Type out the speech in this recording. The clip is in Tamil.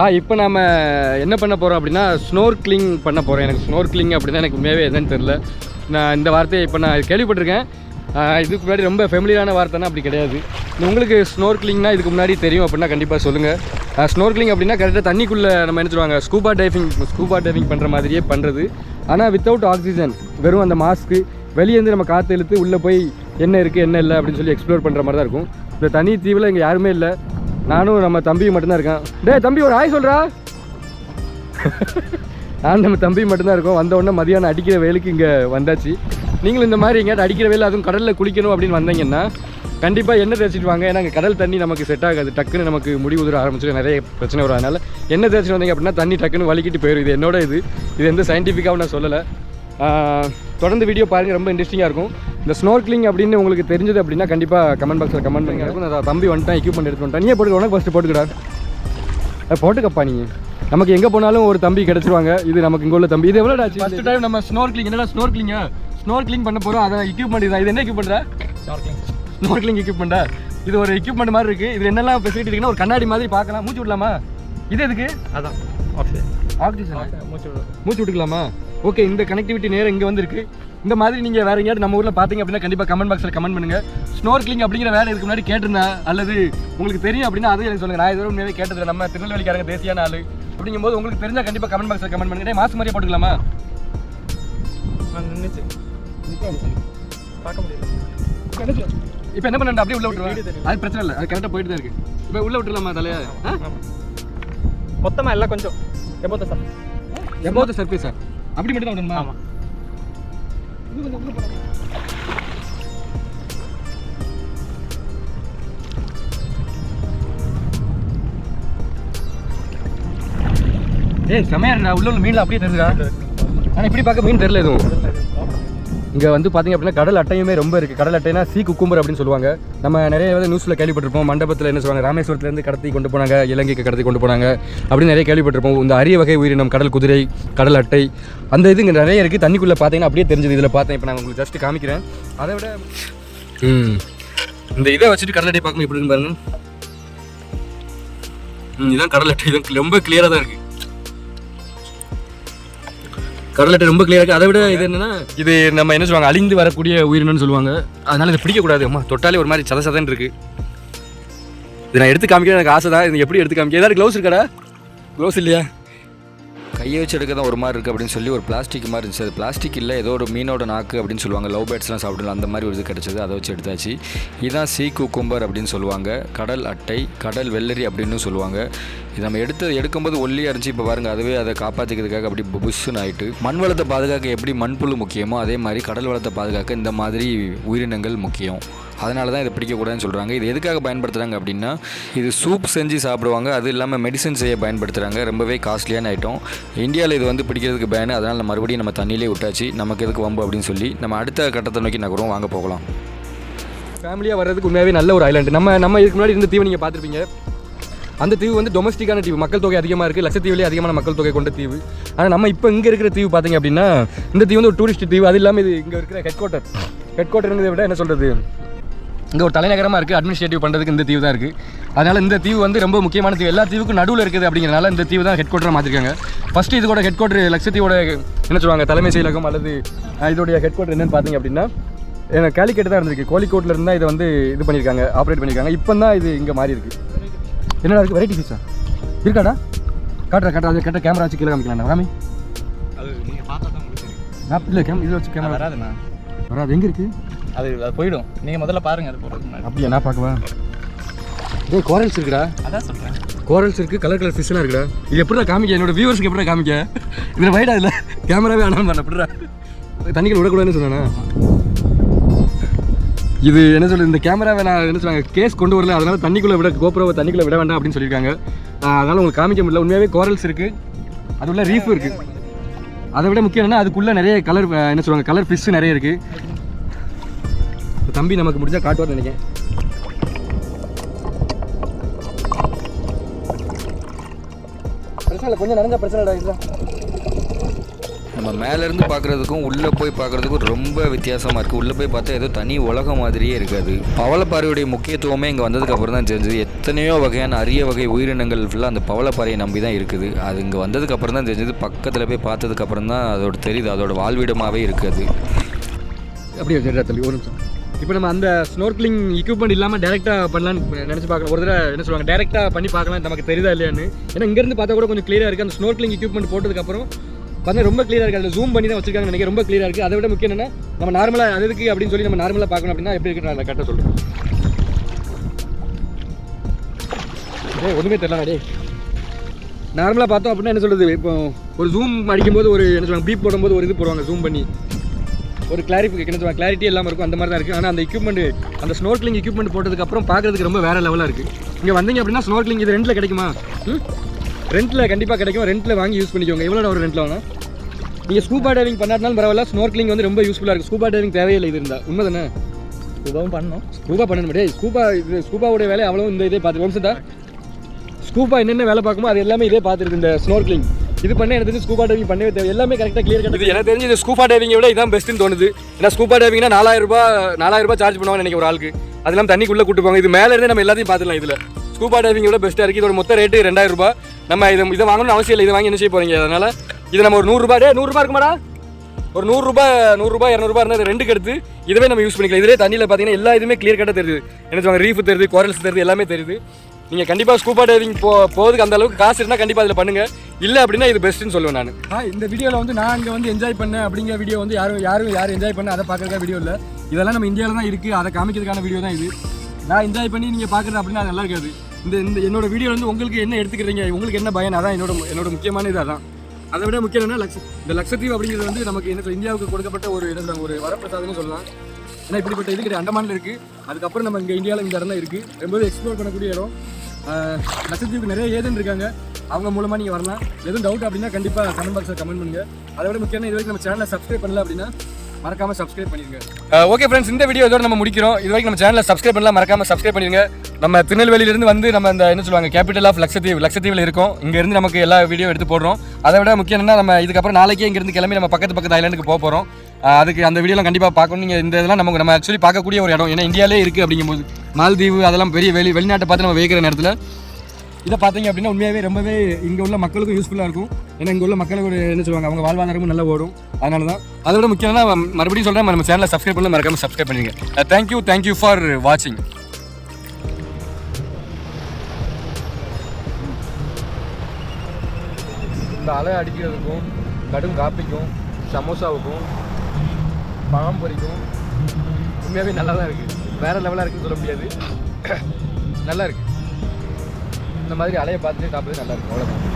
ஆ இப்போ நாம் என்ன பண்ண போகிறோம் அப்படின்னா ஸ்னோர்க்லிங் பண்ண போகிறோம் எனக்கு ஸ்னோர்க்லிங் அப்படின்னா எனக்கு உண்மையாகவே என்னன்னு தெரில நான் இந்த வார்த்தையை இப்போ நான் கேள்விப்பட்டிருக்கேன். இதுக்கு முன்னாடி ரொம்ப ஃபெமிலியரான வார்த்தைனா அப்படி கிடையாது. உங்களுக்கு ஸ்னோர்க்லிங்னா இதுக்கு முன்னாடி தெரியும் அப்படின்னா கண்டிப்பாக சொல்லுங்கள் ஸ்னோர்க்லிங் அப்படின்னா கரெக்டாக தண்ணிக்குள்ளே நம்ம என்ன சொல்லுவாங்க ஸ்கூபா டைவிங் ஸ்கூபா டைவிங் பண்ணுற மாதிரியே பண்ணுறது ஆனால் வித்தவுட் ஆக்சிஜன் வெறும் அந்த மாஸ்க்கு வெளியேருந்து நம்ம காற்று இழுத்து உள்ளே போய் என்ன இருக்குது என்ன இல்லை அப்படின்னு சொல்லி எக்ஸ்ப்ளோர் பண்ணுற மாதிரி தான் இருக்கும். இந்த தனி தீவில் இங்கே யாருமே இல்லை. நானும் நம்ம தம்பியும் மட்டும்தான் இருக்கேன். டே தம்பி ஒரு ஹாய் சொல்கிறா நான் நம்ம தம்பி மட்டும்தான் இருக்கோம். வந்த உடனே மதியானம் அடிக்கிற வேலைக்கு இங்கே வந்தாச்சு. நீங்களும் இந்த மாதிரி எங்கேயாவது அடிக்கிற வேலை அதுவும் கடலில் குளிக்கணும் அப்படின்னு வந்தீங்கன்னா கண்டிப்பாக எண்ணெய் தேய்ச்சிட்டு வாங்க. ஏன்னா கடல் தண்ணி நமக்கு செட் ஆகாது. டக்குன்னு நமக்கு முடி உதிர ஆரம்பிச்சு நிறைய பிரச்சனை வரும். அதனால் எண்ணெய் தேய்ச்சிட்டு வந்தீங்க அப்படின்னா தண்ணி டக்குன்னு வலிக்கிட்டு போயிடும் இது என்னோட இது. இது எந்த சயின்டிஃபிக்காகவும் நான் சொல்லலை. தொடர்ந்து வீடியோ பாருங்கள் ரொம்ப இன்ட்ரெஸ்டிங்காக இருக்கும். இந்த ஸ்னோர்க்லிங் அப்படின்னு உங்களுக்கு தெரிஞ்சது அப்படின்னா கண்டிப்பாக கமெண்ட் பாக்ஸில் கமெண்ட் பண்ணுங்க. இருக்கும் நான் தம்பி வந்துட்டேன் எக்யூப்மெண்ட் எடுத்து வந்துட்டேன். நீயே போட்டுக்க உனக்கு ஃபஸ்ட்டு போட்டுக்கடா. போட்டுக்கப்பா நீ. நமக்கு எங்கே போனாலும் ஒரு தம்பி கிடச்சிருவாங்க. இது நமக்கு இங்கே உள்ள தம்பி. இது எவ்வளோ ஆச்சு? ஃபஸ்ட் டைம் நம்ம ஸ்னோர்க்லிங் என்னடா ஸ்னோர்க்லிங்க ஸ்னோர்க்லிங் பண்ண போகிறோம் அதை எக்யூப்மெண்ட் இதான் இது என்ன எக்யூப்மெண்ட்டா ஸ்னோர்க்லிங் எக்யூப்மெண்ட்டா இது ஒரு எக்யூப்மெண்ட் மாதிரி இருக்குது இது என்னெல்லாம் ஃபெசிலிட்டி இருக்குன்னா ஒரு கண்ணாடி மாதிரி பார்க்கலாம். மூச்சு விடலாமா? இது எதுக்கு? அதான். ஓகே ஆக்சிஜன் மூச்சு விடு. மூச்சு விட்டுக்கலாமா? ஓகே இந்த கனெக்டிவிட்டி நேரம் இங்கே வந்திருக்கு. இந்த மாதிரி நீங்கள் வேற எங்கேயாவது நம்ம ஊரில் பார்த்தீங்க அப்படின்னா கண்டிப்பாக கமெண்ட் பாக்ஸில் கமெண்ட் பண்ணுங்க. ஸ்னோர்க்லிங் அப்படிங்கிற வேலை இதுக்கு முன்னாடி கேட்டிருந்தேன் அல்லது உங்களுக்கு தெரியும் அப்படின்னா அது எனக்கு சொல்லுங்கள் நான் இதுவரை உண்மையாகவே கேட்டதில்லை. நம்ம திருநெல்வேலிக்காரங்க தேசியான ஆளு. அப்படிங்கும்போது உங்களுக்கு தெரிஞ்சால் கண்டிப்பாக கமெண்ட் பாக்ஸில் கமெண்ட் பண்ணுங்க. மாசு மாதிரியே போட்டுக்கலாமா? பார்க்க முடியல இப்போ என்ன பண்ணா அப்படியே உள்ள விட்டுருவேன் அது பிரச்சனை இல்லை. அது கரெக்டாக போயிட்டு தான் இருக்கு. இப்போ உள்ள விட்டுலாமா தலையா? மொத்தமாக எல்லாம் கொஞ்சம். எப்போத்த sir. Above the surface sir அப்படி மட்டும் தான் விடணுமா ஆமாம் ஏய் செமையா இருந்தா உள்ள உள்ள மீன்ல அப்படியே தெரியுதா ஆனால் இப்படி பார்க்க மீன் தெரியல எதுவும். இங்கே வந்து பார்த்திங்க அப்படின்னா கடல் அட்டையுமே ரொம்ப இருக்குது கடல் அட்டைனா சீ குக்கும்பர் அப்படின்னு சொல்லுவாங்க. நம்ம நிறைய வந்து நியூஸில் கேள்விப்பட்டிருப்போம். மண்டபத்தில் என்ன சொல்லுவாங்க? ராமேஸ்வரத்துலேருந்து கடத்தி கொண்டு போனாங்க இலங்கைக்கு கடத்தி கொண்டு போனாங்க அப்படின்னு நிறைய கேள்விப்பட்டிருப்போம். இந்த அரிய வகை உயிரினம் கடல் குதிரை கடல் அட்டை அந்த இது இங்கே நிறைய இருக்குது தண்ணிக்குள்ளே பார்த்தீங்கன்னா அப்படியே தெரிஞ்சது. இதில் பார்த்தேன். இப்போ நான் உங்களுக்கு ஜஸ்ட் காமிக்கிறேன். அதை விட ம். இந்த இதை வச்சுட்டு கடல் அட்டை பார்க்கணும் எப்படி பாருங்க. இதான் கடல் அட்டை. இது ரொம்ப கிளியராக தான் இருக்குது கடலட்டை ரொம்ப கிளியராக இருக்கு. அதை விட இது என்னன்னா இது நம்ம என்ன சொல்லுவாங்க அழிந்து வரக்கூடிய உயிரினம்னு சொல்லுவாங்க. அதனால இதை பிடிக்கக்கூடாது அம்மா தொட்டாலே ஒரு மாதிரி சத சதன் இருக்கு. இது நான் எடுத்து காமிக்க எனக்கு ஆசை தான். இது எப்படி எடுத்து காமிக்க ஏதாவது க்ளவுஸ் இருக்கடா? க்ளவுஸ் இல்லையா? கையை வச்சு எடுக்க தான் ஒரு மாதிரி இருக்குது அப்படின்னு சொல்லி ஒரு பிளாஸ்டிக் மாதிரி இருந்துச்சு. அது பிளாஸ்டிக் இல்லை ஏதோ ஒரு மீனோட நாக்கு அப்படின்னு சொல்லுவாங்க. லவ் பேர்ட்ஸ்லாம் சாப்பிடலாம். அந்த மாதிரி ஒரு இது கிடச்சது. அதை வச்சு எடுத்தாச்சு. இதுதான் சீ குக்கும்பர் அப்படின்னு சொல்லுவாங்க. கடல் அட்டை கடல் வெள்ளரி அப்படின்னு சொல்லுவாங்க. இது நம்ம எடுத்து எடுக்கும்போது ஒல்லியாக இருந்துச்சு. இப்போ பாருங்கள் அதுவே அதை காப்பாற்றிக்கிறதுக்காக அப்படி புஷ்ஷுன்னு ஆகிட்டு மண் வளத்தை பாதுகாக்க எப்படி மண்புழு முக்கியமோ அதே மாதிரி கடல் வளத்தை பாதுகாக்க இந்த மாதிரி உயிரினங்கள் முக்கியம். அதனால தான் இதை பிடிக்கக்கூடாதுன்னு சொல்கிறாங்க இது எதுக்காக பயன்படுத்துகிறாங்க அப்படின்னா இது சூப் செஞ்சு சாப்பிடுவாங்க. அது இல்லாமல் மெடிசன் செய்ய பயன்படுத்துகிறாங்க ரொம்பவே காஸ்ட்லியான ஐட்டம் இந்தியாவில் இது வந்து பிடிக்கிறதுக்கு பேனு அதனால் மறுபடியும் நம்ம தண்ணியிலே விட்டாச்சு. நமக்கு எதுக்கு வம்பு அப்படின்னு சொல்லி நம்ம அடுத்த கட்டத்தை நோக்கி நகரும். வாங்க போகலாம். ஃபேமிலியாக வர்றதுக்கு உண்மையாகவே நல்ல ஒரு ஐலாண்டு நம்ம நம்ம இதுக்கு முன்னாடி இருந்த தீவு நீங்கள் பார்த்துருப்பீங்க. அந்த தீவு வந்து டொமஸ்டிக்கான தீவு. மக்கள் தொகை அதிகமாக இருக்குது லட்சத்தீவுலேயே அதிகமான மக்கள் தொகை கொண்ட தீவு. ஆனால் நம்ம இப்போ இங்கே இருக்கிற தீவு பார்த்தீங்க அப்படின்னா இந்த தீவு வந்து ஒரு டூரிஸ்ட் தீவு. அது இல்லாமல் இது இங்கே இருக்கிற ஹெட் குவார்ட்டர் ஹெட் குவார்ட்டருங்கிறத விட என்ன சொல்கிறது இங்கே ஒரு தலைநகரமாக இருக்குது அட்மினிஸ்ட்ரேட்டிவ் பண்ணுறதுக்கு இந்த தீவு தான் இருக்குது அதனால் இந்த தீவு வந்து ரொம்ப முக்கியமான தீவு. எல்லா தீவுக்கும் நடுவில் இருக்குது அப்படிங்கிறனால இந்த தீவு தான் ஹெட் குவார்ட்டராக மாற்றிருக்காங்க ஃபஸ்ட்டு இதோட ஹெட் குவார்ட்டர் லட்சத்தீவோட என்ன சொல்லுவாங்க தலைமை செயலகம் அல்லது இதோடைய ஹெட் குவார்ட்டர் என்னன்னு பார்த்தீங்க அப்படின்னா எனக்கு கேலிக்கேட்டு தான் இருந்திருக்கு. கோழிக்கோட்டில் இருந்தால் இதை வந்து இது பண்ணியிருக்காங்க ஆப்ரேட் பண்ணியிருக்காங்க இப்போ தான் இது இங்கே மாறி இருக்கு? என்னடா இருக்குது வெரைட்டி ஃபிஷ்ஷா இருக்காடா காட்டுறா காட்டுறா. அது கேட்ட கேமரா வச்சு கீழே காமிக்கலாம் ராமி? இல்லை கேம் இதில் வச்சு கேமரா வராதுண்ணா. வராது. எங்கே இருக்குது அது அது போயிடும். நீங்கள் முதல்ல பாருங்கள் அது போகிறதுக்கு முன்னாடி. அப்படியா நான் பார்க்கவா? டேய் கோரல்ஸ் இருக்குடா அதான் சொல்கிறேன் கோரல்ஸ் இருக்குது கலர் கலர் ஃபிஷ்லாம் இருக்குடா. இது எப்படிடா காமிக்க? என்னோட வியூவர்ஸ்க்கு எப்படிடா காமிக்க? இதில் வைடா இல்லை கேமராவே ஆனாலும் பண்ண எப்படிடா தண்ணிகள் விடக்கூடாதுன்னு சொன்னானே? இது என்ன சொல்றது இந்த கேமராவை நான் என்ன சொல்றாங்க கேஸ் கொண்டு வரல. அதனால தண்ணிக்குள்ளே விட கோப்ரோவை தண்ணிக்குள்ளே விட வேண்டாம் அப்படின்னு சொல்லியிருக்காங்க. அதனால உங்களுக்கு காமிக்க முடியல. உண்மையாகவே கோரல்ஸ் இருக்குது அது உள்ள ரீஃப் இருக்குது அதை விட முக்கியம் என்னன்னா அதுக்குள்ளே நிறைய கலர் என்ன சொல்லுவாங்க கலர் ஃபிஷ் நிறைய இருக்குது தம்பி நமக்கு முடிஞ்சா காட்டுவார்னு நினைக்கிறேன். பிரச்சனை இல்லை கொஞ்சம் நடந்தா பிரச்சனை இல்லை நம்ம மேலேருந்து பார்க்குறதுக்கும் உள்ளே போய் பார்க்குறதுக்கும் ரொம்ப வித்தியாசமாக இருக்குது உள்ளே போய் பார்த்தா ஏதோ தனி உலகம் மாதிரியே இருக்காது. பவளப்பாறையுடைய முக்கியத்துவமே இங்கே வந்ததுக்கு அப்புறம் தான் தெரிஞ்சது. எத்தனையோ வகையான அரிய வகை உயிரினங்கள் ஃபுல்லாக அந்த பவளப்பாறையை நம்பி தான் இருக்குது. அது இங்கே வந்ததுக்கு அப்புறம் தான் தெரிஞ்சது. பக்கத்தில் போய் பார்த்ததுக்கு அப்புறம் தான் அதோட தெரியுது. அதோட வாழ்விடமாகவே இருக்குது அப்படியே சரிடா தள்ளி ஒரு நிமிஷம். இப்போ நம்ம அந்த ஸ்னோர்க்லிங் எக்யூப்மெண்ட் இல்லாமல் டேரெக்டாக பண்ணலான்னு நினச்சி பார்க்கலாம் ஒரு தடவை என்ன சொல்லுவாங்க டேரெக்டாக பண்ணி பார்க்கலாம் நமக்கு தெரியுதா இல்லையான்னு. ஏன்னா இங்கேருந்து பார்த்தா கூட கொஞ்சம் க்ளியராக இருக்குது அந்த ஸ்னோர்க்லிங் எக்யூப்மெண்ட் போட்டதுக்கப்புறம் பார்த்தா ரொம்ப க்ளியராக இருக்குது அதில் ஜூம் பண்ணி தான் வச்சிருக்காங்க நினைக்கிறேன். ரொம்ப க்ளியராக இருக்குது அதை விட முக்கியம் என்னன்னா நம்ம நார்மலாக அது அப்படின்னு சொல்லி நம்ம நார்மலாக பார்க்கணும் அப்படின்னா எப்படி இருக்குன்னு நான் கரெக்டாக சொல்கிறேன் ஏ ஒன்றுமே தெரியல டே நார்மலாக பார்த்தோம் அப்படின்னா என்ன சொல்கிறது இப்போ ஒரு ஜூம் அடிக்கும்போது ஒரு என்ன சொல்லுவாங்க பீப் போடும்போது ஒரு இது போடுவாங்க ஜூம் பண்ணி. ஒரு கிளாரிஃபிகேஷன் கிளாரிட்டி இல்லாமல் இருக்கும். அந்த மாதிரி தான் இருக்குது ஆனால் அந்த எக்யூப்மெண்ட் அந்த ஸ்னோர்க்லிங் எக்யூப்மெண்ட் போட்டதுக்கப்புறம் பார்க்கறதுக்கு ரொம்ப வேறு லெவலாக இருக்குது இங்கே வந்தீங்க அப்படின்னா ஸ்னோர்க்லிங் இது ரெண்டில் கிடைக்குமா? ம்? ரெண்டில் கண்டிப்பாக கிடைக்கும். ரெண்டில் வாங்கி யூஸ் பண்ணிக்கோங்க. எவ்வளோ ஒரு ரெண்டில் வேணும் நீங்கள் ஸ்கூபா டைவிங் பண்ணாட்டினாலும் பரவாயில்ல. ஸ்னோர்க்லிங் வந்து ரொம்ப யூஸ்ஃபுல்லாக இருக்குது ஸ்கூபா டைவிங் தேவையில்லை இது இருந்தால் உண்மை தானே ஸ்கூபாவும் பண்ணணும். ஸ்கூபா பண்ணணும். டேய் ஸ்கூபா இது ஸ்கூபாவுடைய வேலையை அவ்வளோ இந்த இதே பார்த்து வம்சத்தா ஸ்கூபா என்னென்ன வேலை பார்க்குமோ அது எல்லாமே இதே பார்த்துருக்கு இந்த ஸ்னோர்க்லிங் இது பண்ண எனக்கு தெரிஞ்சு ஸ்கூபா டைவிங் பண்ணவே தேவை. எல்லாமே கரெக்டாக கிளியர் கட் எனக்கு தெரிஞ்சு இது ஸ்கூபா டைவிங் விட இதான் பெஸ்ட்டுன்னு தோணுது. ஏன்னா ஸ்கூபா டைவிங்னா நாலாயிரம் ரூபாய் நாலாயிரம் ரூபாய் சார்ஜ் பண்ணுவாங்க நினைக்கிற ஒரு ஆளுக்கு. அது இல்லாமல் தண்ணிக்குள்ளே கூட்டு போவாங்க. இது மேலே இருந்து நம்ம எல்லாத்தையும் பார்த்துக்கலாம் இதில். ஸ்கூபா டைவிங் விட பெஸ்ட்டாக இருக்குது இதோட மொத்த ரேட்டு ரெண்டாயிரம் ரூபாய். நம்ம இதை இதை வாங்கணும்னு அவசியம் இல்லை. இதை வாங்கி என்ன செய்ய போகிறீங்க அதனால் இது நம்ம ஒரு நூறுரூபா டே நூறுரூபா இருக்குமாடா? ஒரு நூறுரூபா நூறுரூபா இரநூறுபா இருந்தால் ரெண்டுக்கு எடுத்து இதுவே நம்ம யூஸ் பண்ணிக்கலாம். இதுவே தண்ணியில் பார்த்தீங்கன்னா எல்லா இதுவுமே கிளியர் கட்டாக தெரியுது. என்ன சொல்லுவாங்க? ரீஃப் தெரியுது குரல்ஸ் தெரியுது எல்லாமே தெரியுது. நீங்கள் கண்டிப்பாக ஸ்கூபா டைவிங் போ போகிறதுக்கு அந்த அளவுக்கு காசு இருந்தால் கண்டிப்பாக அதில் பண்ணுங்கள் இல்லை அப்படின்னா இது பெஸ்ட்டுன்னு சொல்லுவேன் நான். ஆ இந்த வீடியோவில் வந்து நான் இங்கே வந்து என்ஜாய் பண்ணேன் அப்படிங்கிற வீடியோ வந்து யாரும் யாரும் யாரும் என்ஜாய் பண்ண அதை பார்க்குறதா வீடியோ இல்லை. இதெல்லாம் நம்ம இந்தியாவில் தான் இருக்குது அதை காமிக்கிறதுக்கான வீடியோ தான் இது. நான் என்ஜாய் பண்ணி நீங்கள் பார்க்குறது அப்படின்னா அது நல்லா இருக்காது. இந்த இந்த என்னோட வீடியோ வந்து உங்களுக்கு என்ன எடுத்துக்கிறீங்க உங்களுக்கு என்ன பயன் அதான் என்னோட என்னோட முக்கியமான இது அதான். அதை விட முக்கியம் என்ன லக்ஷ இந்த லட்சத்தீவு அப்படிங்கிறது வந்து நமக்கு என்ன இந்தியாவுக்கு கொடுக்கப்பட்ட ஒரு இடம் ஒரு வரப்பிரசாதம்னு சொல்லலாம். ஏன்னா இப்படிப்பட்ட இது அண்டமானில் இருக்குது அதுக்கப்புறம் நம்ம இங்கே இந்தியாவில் இந்த இடம் தான் இருக்குது ரொம்பவே எக்ஸ்ப்ளோர் பண்ணக்கூடிய இடம். லட்சத்தீவுக்கு நிறைய ஏஜென்ட் இருக்காங்க. அவங்க மூலமாக நீங்கள் வரலாம். எதுவும் டவுட் அப்படின்னா கண்டிப்பாக கமெண்ட் பாக்ஸில் கமெண்ட் பண்ணுங்கள் அதை விட முக்கியமான இது வரைக்கும் நம்ம சேனலை சப்ஸ்கிரைப் பண்ணல அப்படின்னா மறக்காம சப்ஸ்கிரைப் பண்ணிருங்க. ஓகே ஃப்ரெண்ட்ஸ் இந்த வீடியோ இதோட நம்ம முடிக்கிறோம். இது வரைக்கும் நம்ம சேனலை சப்ஸ்கிரைப் பண்ணலாம் மறக்காம சப்ஸ்கிரைப் பண்ணிருங்க. நம்ம திருநெல்வேலியிலிருந்து வந்து நம்ம இந்த என்ன சொல்லுவாங்க கேபிட்டல் ஆஃப் லட்சத்தீவு லட்சத்தீவில் இருக்கும். இங்க இருந்து நமக்கு எல்லா வீடியோ எடுத்து போடுறோம். அதை விட முக்கியம் என்னன்னா நம்ம இதுக்கப்புறம் நாளைக்கே இங்கிருந்து கிளம்பி நம்ம பக்கத்து பக்கத்து ஐலாண்டுக்கு போக போகிறோம் அதுக்கு அந்த வீடியோலாம் கண்டிப்பாக பார்க்கணும் நீங்கள் இந்த இதெல்லாம் நமக்கு நம்ம ஆக்சுவலி பார்க்கக்கூடிய ஒரு இடம். ஏன்னா இந்தியாவிலே இருக்குது அப்படிங்கும்போது. மால்தீவு அதெல்லாம் பெரிய வெளி வெளிநாட்டை பார்த்து நம்ம வைக்கிற நேரத்தில் இதை பார்த்தீங்க அப்படின்னா உண்மையாகவே ரொம்பவே இங்கே உள்ள மக்களுக்கும் யூஸ்ஃபுல்லாக இருக்கும். ஏன்னா இங்கே உள்ள மக்களுக்கு என்ன சொல்லுவாங்க? அவங்க வாழ்வாதாரமும் நல்லா ஓடும். அதனால தான். அதோட முக்கியம்னா மறுபடியும் சொல்கிறேன் நம்ம சேனலை சப்ஸ்கிரைப் பண்ணல மறக்காமல் சப்ஸ்கிரைப் பண்ணிடுங்க தேங்க்யூ தேங்க்யூ ஃபார் வாட்சிங் இந்த அலை அடிக்கிறதுக்கும் கடும் காப்பிக்கும் சமோசாவுக்கும் பழம் பொரிக்கும் உண்மையாகவே நல்லா தான் இருக்குது வேறு லெவலாக இருக்குன்னு சொல்ல முடியாது. நல்லா இருக்குது இந்த மாதிரி அலையை பார்த்துட்டு சாப்பிட்றது நல்லா இருக்கும். அவ்வளோதான்